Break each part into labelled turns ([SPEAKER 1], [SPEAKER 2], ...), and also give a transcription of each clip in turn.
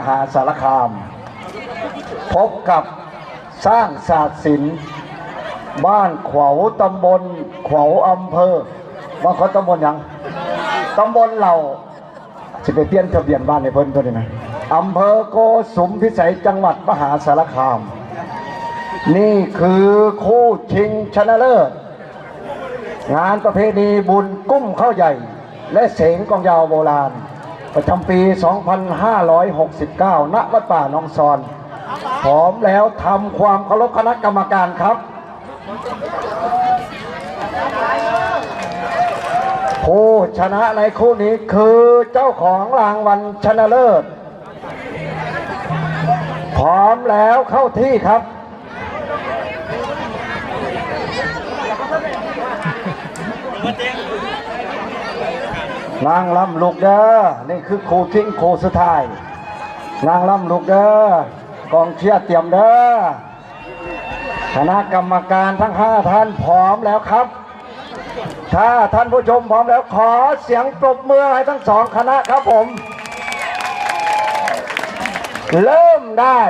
[SPEAKER 1] มหาสารคาม พบกับสร้างศาสตร์ศิลป์บ้านขวาวตำบลขวาวอำเภอบ้านเขาตำบลยังตำบลเหล่าจะไปเปลี่ยนทะเบียนบ้านในเพิ่นก็ได้นะอำเภอโกสุมพิสัยจังหวัดมหาสารคาม นี่คือคู่ชิงชนะเลิศงานประเพณีบุญกุ้มข้าวใหญ่ และเสงกองยาวโบราณ ประจำปี 2569 ณ วัดป่าหนองซอน พร้อมแล้วทำความเคารพคณะกรรมการครับ ผู้ชนะในคู่นี้คือเจ้าของรางวัลชนะเลิศ พร้อมแล้วเข้าที่ครับ นางลำลูกเด้อนี่คือโคทิ้งโคสุดท้าย นางลำลูกเด้อกองเชียร์เตรียมเด้อคณะกรรมการทั้งห้าท่านพร้อมแล้วครับ ถ้าท่านผู้ชมพร้อมแล้วขอเสียงปรบมือให้ทั้งสองคณะครับผม เริ่มได้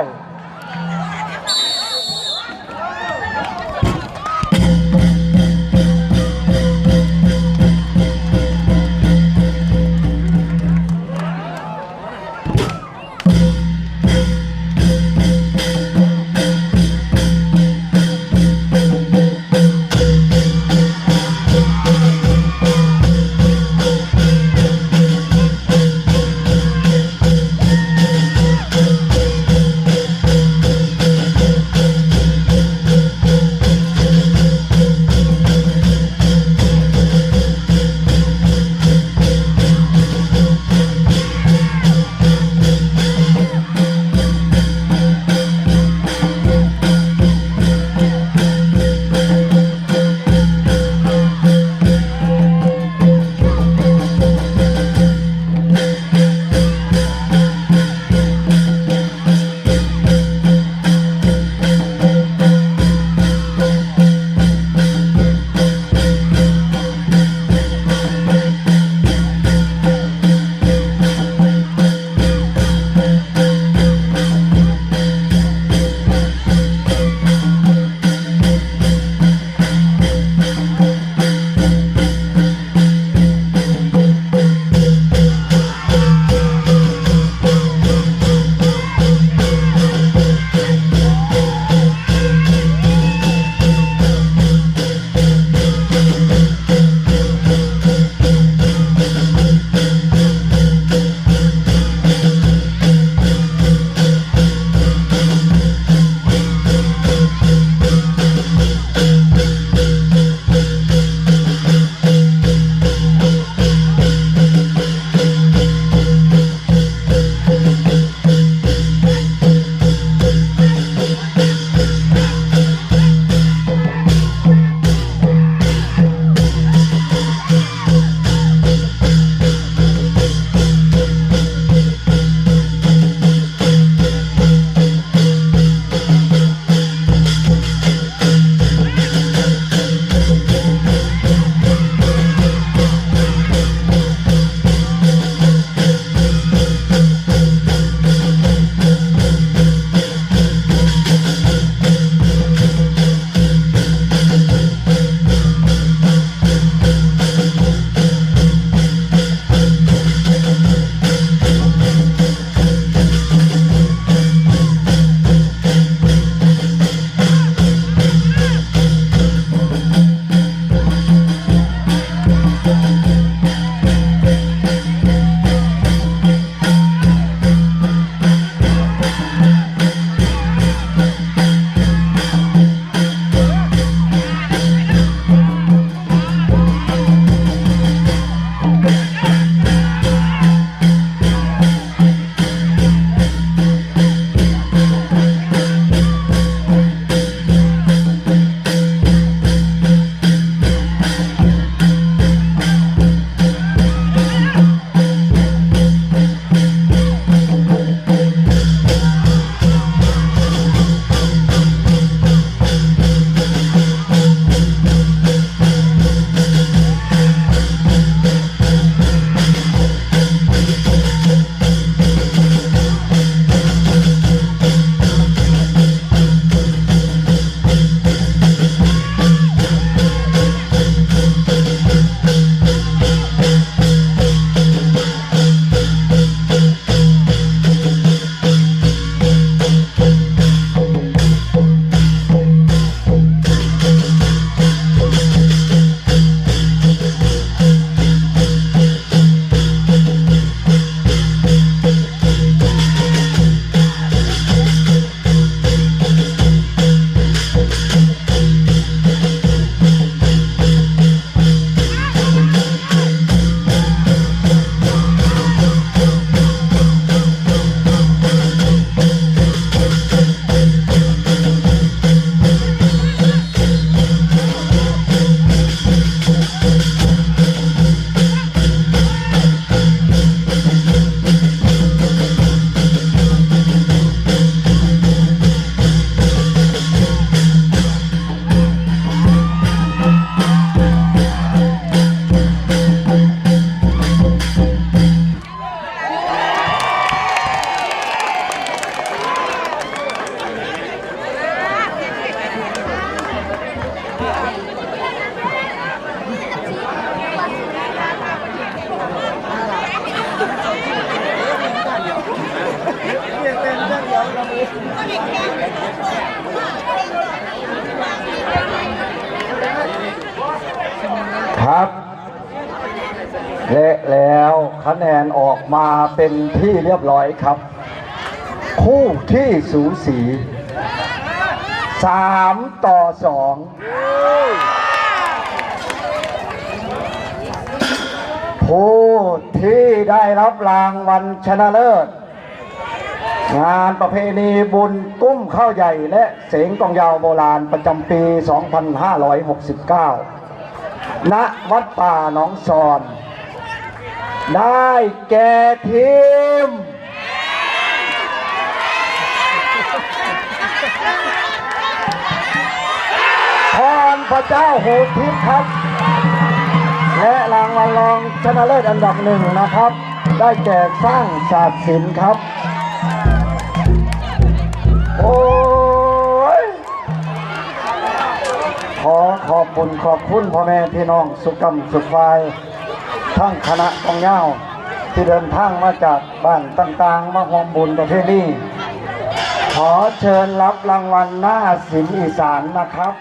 [SPEAKER 1] และแล้วคะแนนออกมาเป็นที่เรียบร้อยครับ คู่ที่สูสีสามต่อสองผู้ที่ได้รับรางวัลชนะเลิศ งานประเพณีบุญกุ้มข้าวใหญ่และเสงกองยาวโบราณประจำปี 2569 ณ วัดป่าหนองซอน ได้แก่ทีม พรพระเจ้าโหทิพย์ครับ และรางวัลรองชนะเลิศอันดับหนึ่งนะครับ ได้แก่สร้างศาสตร์ศิลป์ครับ โอ้ย ขอขอบคุณขอบคุณพ่อแม่พี่น้องสุกรรมสุขวาย ทั้งคณะกองเงาที่เดินทางมาจากบ้านต่างๆ มาหอมบุญประเทศนี้ขอเชิญรับรางวัลหน้าศิลป์อีสานนะครับ